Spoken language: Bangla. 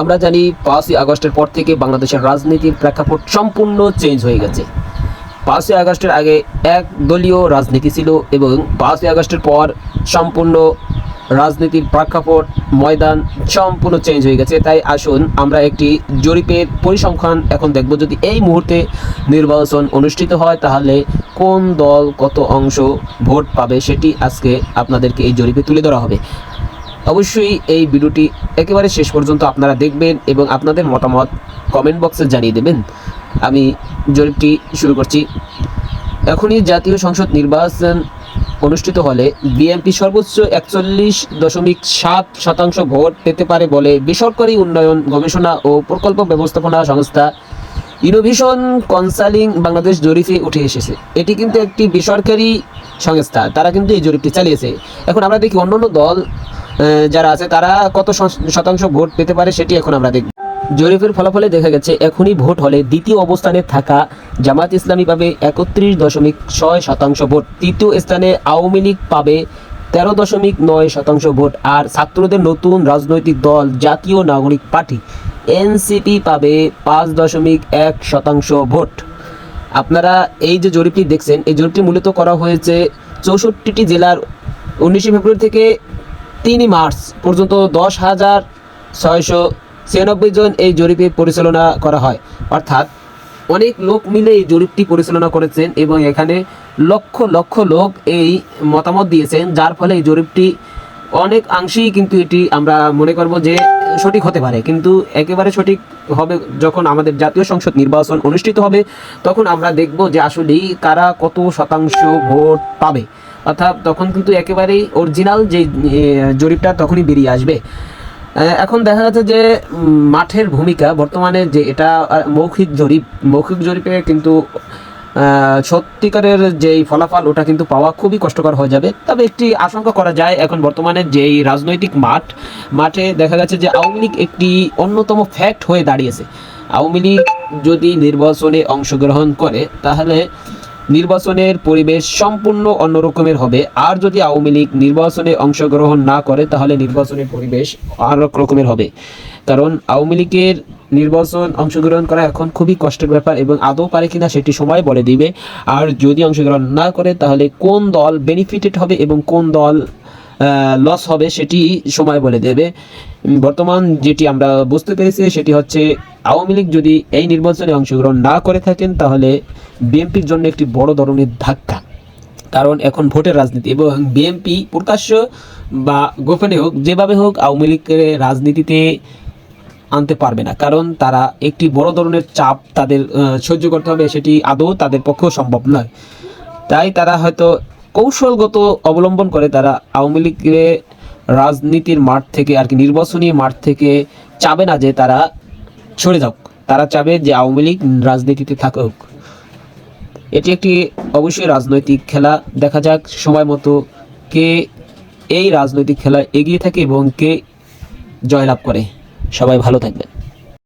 আমরা জানি পাঁচই আগস্টের পর থেকে বাংলাদেশের রাজনীতির প্রেক্ষাপট সম্পূর্ণ চেঞ্জ হয়ে গেছে। পাঁচই আগস্টের আগে এক দলীয় রাজনীতি ছিল এবং পাঁচই আগস্টের পর সম্পূর্ণ রাজনীতির প্রেক্ষাপট, ময়দান সম্পূর্ণ চেঞ্জ হয়ে গেছে। তাই আসুন আমরা একটি জরিপের পরিসংখ্যান এখন দেখব। যদি এই মুহূর্তে নির্বাচন অনুষ্ঠিত হয়, তাহলে কোন দল কত অংশ ভোট পাবে সেটি আজকে আপনাদেরকে এই জরিপে তুলে ধরা হবে। অবশ্যই এই ভিডিওটি একেবারে শেষ পর্যন্ত আপনারা দেখবেন এবং আপনাদের মতামত কমেন্ট বক্সে জানিয়ে দেবেন। আমি জরিপটি শুরু করছি। এখনই জাতীয় সংসদ নির্বাচন অনুষ্ঠিত হলে বিএনপি সর্বোচ্চ একচল্লিশ দশমিক সাত শতাংশ ভোট পেতে পারে বলে বেসরকারি উন্নয়ন গবেষণা ও প্রকল্প ব্যবস্থাপনা সংস্থা ইনোভেশন কনসালিং বাংলাদেশ জরিপে উঠে এসেছে। এটি কিন্তু একটি বেসরকারি সংস্থা, তারা কিন্তু এই জরিপটি চালিয়েছে। এখন আমরা দেখি অন্যান্য দল যারা আছে, তারা কত শতাংশ ভোট পেতে পারে সেটি এখন আমরা দেখব। জরিপের ফলাফলে দেখা গেছে, এখনই ভোট হলে দ্বিতীয় অবস্থানে থাকা জামাত ইসলামী পাবে একত্রিশ দশমিক ছয় শতাংশ ভোট, তৃতীয় স্থানে আওয়ামী লীগ পাবে তেরো দশমিক নয় শতাংশ ভোট, আর ছাত্রদের নতুন রাজনৈতিক দল, জাতীয় নাগরিক পার্টি, এনসিপি পাবে পাঁচ দশমিক এক শতাংশ ভোট। আপনারা এই যে জরিপটি দেখছেন, এই জরিপটি মূলত করা হয়েছে চৌষট্টিটি জেলার উনিশে ফেব্রুয়ারি থেকে তিনই মার্চ পর্যন্ত দশ হাজার ছয়শো ছিয়ানব্বই জন এই জরিপে পরিচালনা করা হয়। অর্থাৎ অনেক লোক মিলে এই জরিপটি পরিচালনা করেছেন এবং এখানে লক্ষ লক্ষ লোক এই মতামত দিয়েছেন, যার ফলে এই জরিপটি অনেক অংশেই কিন্তু এটি আমরা মনে করব যে সঠিক হতে পারে, কিন্তু একেবারে সঠিক হবে যখন আমাদের জাতীয় সংসদ নির্বাচন অনুষ্ঠিত হবে, তখন আমরা দেখব যে আসলেই কারা কত শতাংশ ভোট পাবে। অর্থাৎ তখন কিন্তু একেবারেই অরিজিনাল যে জরিপটা তখনই বেরিয়ে আসবে। এখন দেখা যাচ্ছে যে মাঠের ভূমিকা বর্তমানে যে এটা মৌখিক জরিপ, মৌখিক জরিপে কিন্তু সত্যিকারের যেই ফলাফল, ওটা কিন্তু পাওয়া খুবই কষ্টকর হয়ে যাবে। তবে একটি আশঙ্কা করা যায়, এখন বর্তমানে যেই রাজনৈতিক মাঠ, মাঠে দেখা গেছে যে আওয়ামী লীগ একটি অন্যতম ফ্যাক্ট হয়ে দাঁড়িয়েছে। আওয়ামী লীগ যদি নির্বাচনে অংশগ্রহণ করে, তাহলে নির্বাচনের পরিবেশ সম্পূর্ণ অন্যরকমের হবে। আর যদি আওয়ামী লীগ নির্বাচনে অংশগ্রহণ না করে, তাহলে নির্বাচনের পরিবেশ আর রকমের হবে। কারণ আওয়ামী লীগের নির্বাচন অংশগ্রহণ করা এখন খুবই কষ্টের ব্যাপার এবং আদৌ পারে কিনা সেটি সময় বলে দিবে। আর যদি অংশগ্রহণ না করে, তাহলে কোন দল বেনিফিটেড হবে এবং কোন দল লস হবে সেটি সময় বলে দেবে। বর্তমান যেটি আমরা বুঝতে পেরেছি সেটি হচ্ছে আওয়ামী লীগ যদি এই নির্বাচনে অংশগ্রহণ না করে থাকেন, তাহলে বিএনপির জন্য একটি বড় ধরনের ধাক্কা। কারণ এখন ভোটের রাজনীতি এবং বিএনপি প্রকাশ্য বা গোপনে হোক, যেভাবে হোক, আওয়ামী লীগের রাজনীতিতে আনতে পারবে না। কারণ তারা একটি বড় ধরনের চাপ তাদের সহ্য করতে হবে, সেটি আদৌ তাদের পক্ষেও সম্ভব নয়। তাই তারা হয়তো কৌশলগত অবলম্বন করে তারা আওয়ামী লীগের রাজনীতির মাঠ থেকে আর কি নির্বাচনী মাঠ থেকে চাবে না যে তারা সরে যাক। তারা চাবে যে আওয়ামী লীগ রাজনীতিতে থাকুক। এটি একটি অবশ্যই রাজনৈতিক খেলা। দেখা যাক সময় মতো কে এই রাজনৈতিক খেলা এগিয়ে থাকে এবং কে জয়লাভ করে। সবাই ভালো থাকবেন।